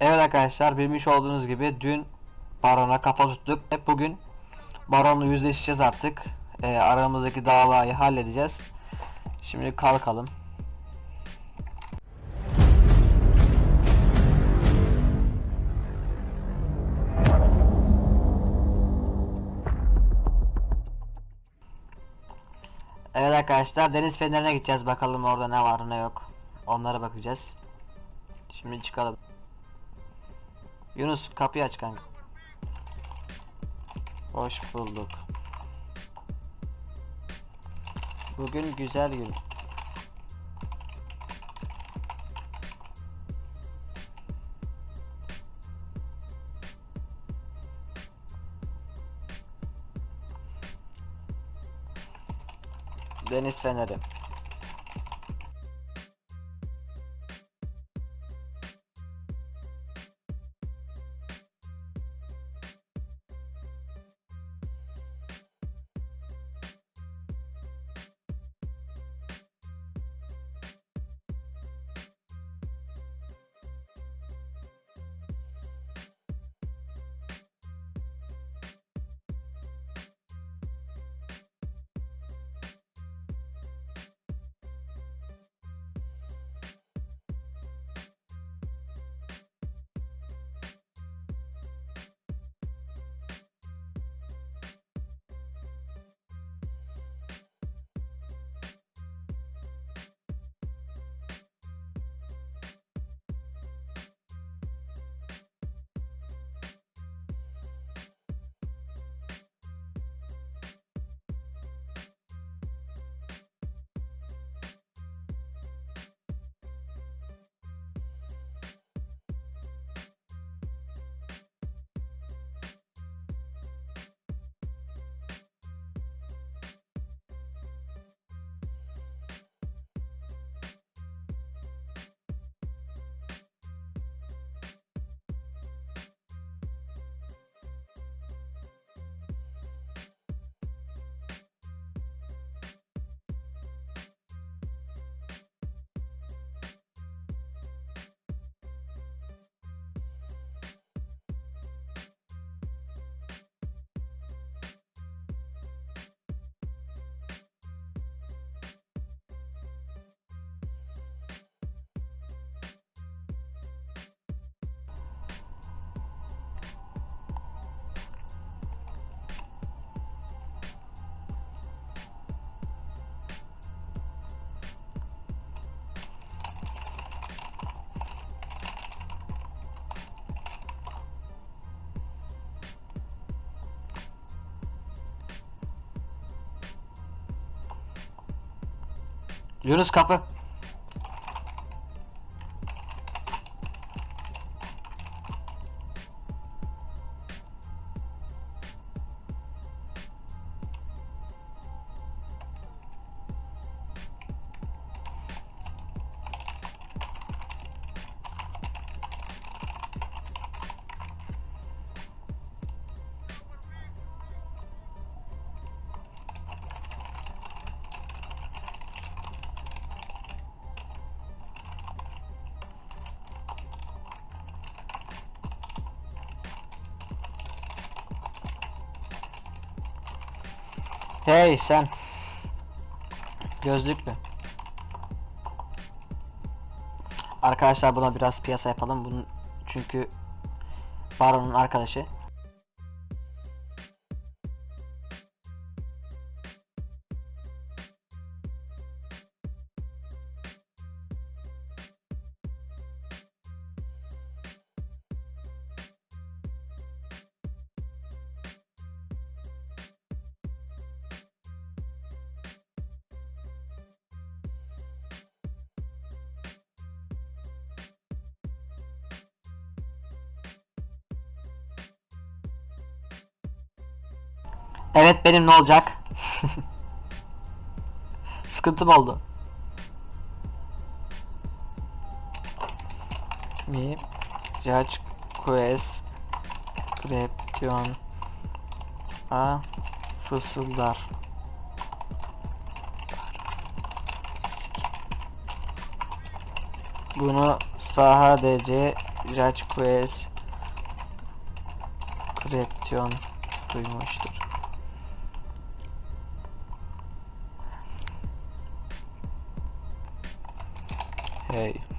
Evet arkadaşlar bilmiş olduğunuz gibi dün Baron'a kafa tuttuk. Hep bugün Baron'la yüzleşeceğiz artık. Ee, aramızdaki davayı halledeceğiz. Şimdi kalkalım. Evet arkadaşlar deniz fenerine gideceğiz bakalım orada ne var ne yok. Onlara bakacağız. Şimdi çıkalım. Yunus kapıyı aç kanka. Hoş bulduk. Bugün güzel gün. Deniz feneri. Yunus kapı. Hey sen. Gözlüklü. Arkadaşlar buna biraz piyasa yapalım. Bunun çünkü Baron'un arkadaşı. Evet benim ne olacak? Sıkıntım oldu. Mi Judge Quest Kreption A fısıldar. Bunu sadece Judge Quest Creation duymuştur. Hey.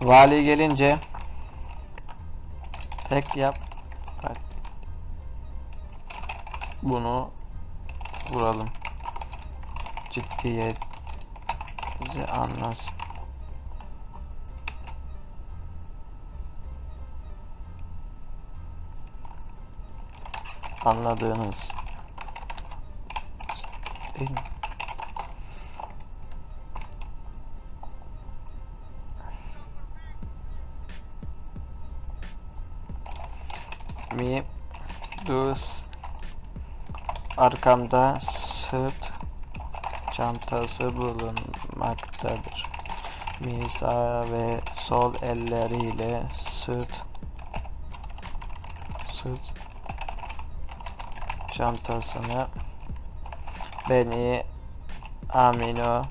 Vali gelince tek yap. Bak. Bunu vuralım. Ciddiyet bizi anlasın. Anladığınız değil mi arkamda sırt çantası bulunmaktadır. Mi sağ ve sol elleriyle sırt sırt çantasını beni amino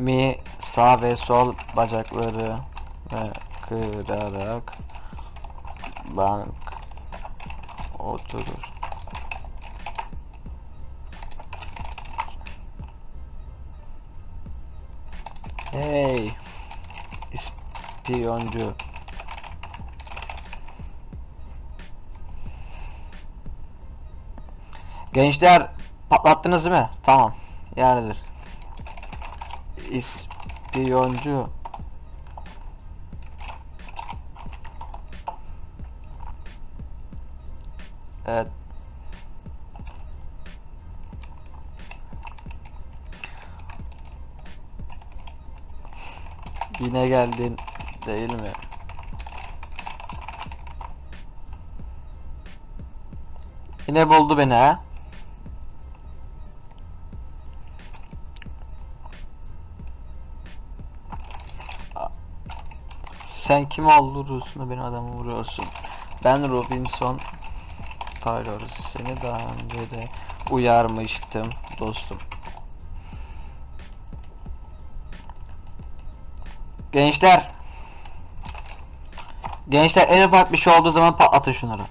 mi sağ ve sol bacakları ve kırarak bank oturur. Hey ispiyoncu Gençler patlattınız mi? Tamam. Yanidir. İspiyoncu. Evet. Yine geldin değil mi? Yine buldu beni ha. Sen kim öldürüyorsun da beni adamı vuruyorsun? Ben Robinson Taylor seni daha önce de uyarmıştım dostum. Gençler Gençler en ufak bir şey olduğu zaman patlatın şunları.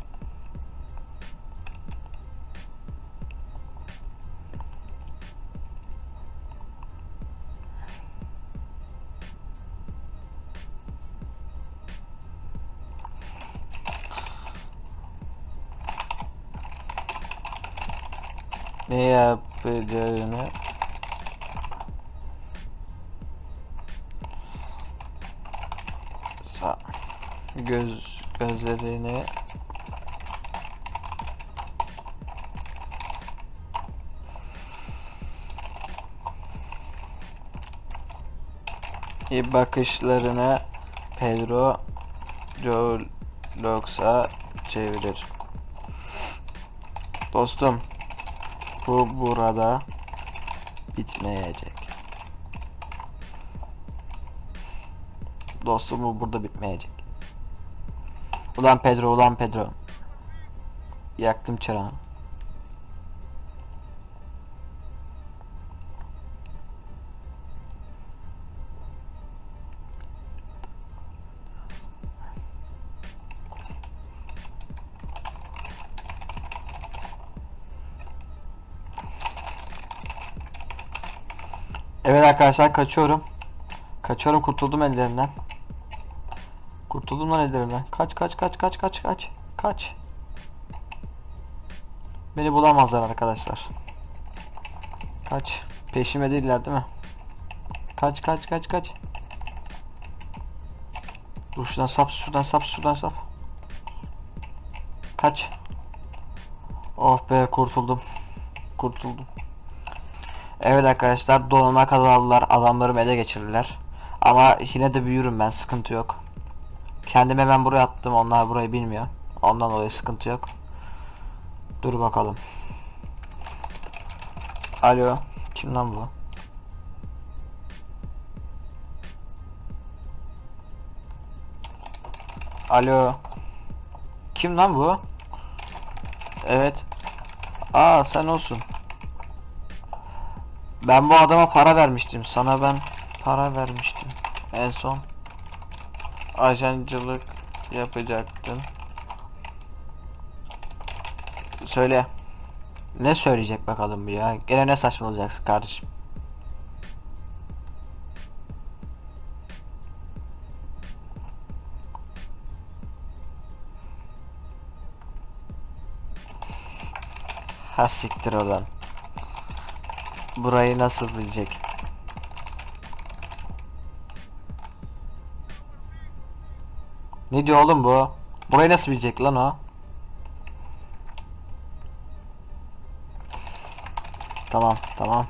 Ne yapacağını sa göz gözlerini bakışlarını Pedro Jolox'a çevirir. Dostum bu burada bitmeyecek. Dostum bu burada bitmeyecek. Ulan Pedro, ulan Pedro. Yaktım çırağını. Arkadaşlar kaçıyorum. Kaçıyorum kurtuldum ellerinden. Kurtuldum lan ellerinden. Kaç kaç kaç kaç kaç kaç. Kaç. Beni bulamazlar arkadaşlar. Kaç. Peşime değiller değil mi? Kaç kaç kaç kaç. Dur şuradan sap şuradan sap şuradan sap. Kaç. Oh be kurtuldum. Kurtuldum. Evet arkadaşlar donana kadar aldılar. Adamlarımı ele geçirdiler. Ama yine de büyürüm ben sıkıntı yok. Kendime ben buraya attım onlar burayı bilmiyor. Ondan dolayı sıkıntı yok. Dur bakalım. Alo. Kim lan bu? Alo. Kim lan bu? Evet. Aa sen olsun. Ben bu adama para vermiştim. Sana ben para vermiştim. En son. Ajancılık yapacaktın. Söyle. Ne söyleyecek bakalım bu ya? Gene ne saçmalayacaksın kardeşim? Ha siktir oradan. Burayı nasıl bilecek? Ne diyor oğlum bu? Burayı nasıl bilecek lan o? Tamam, tamam.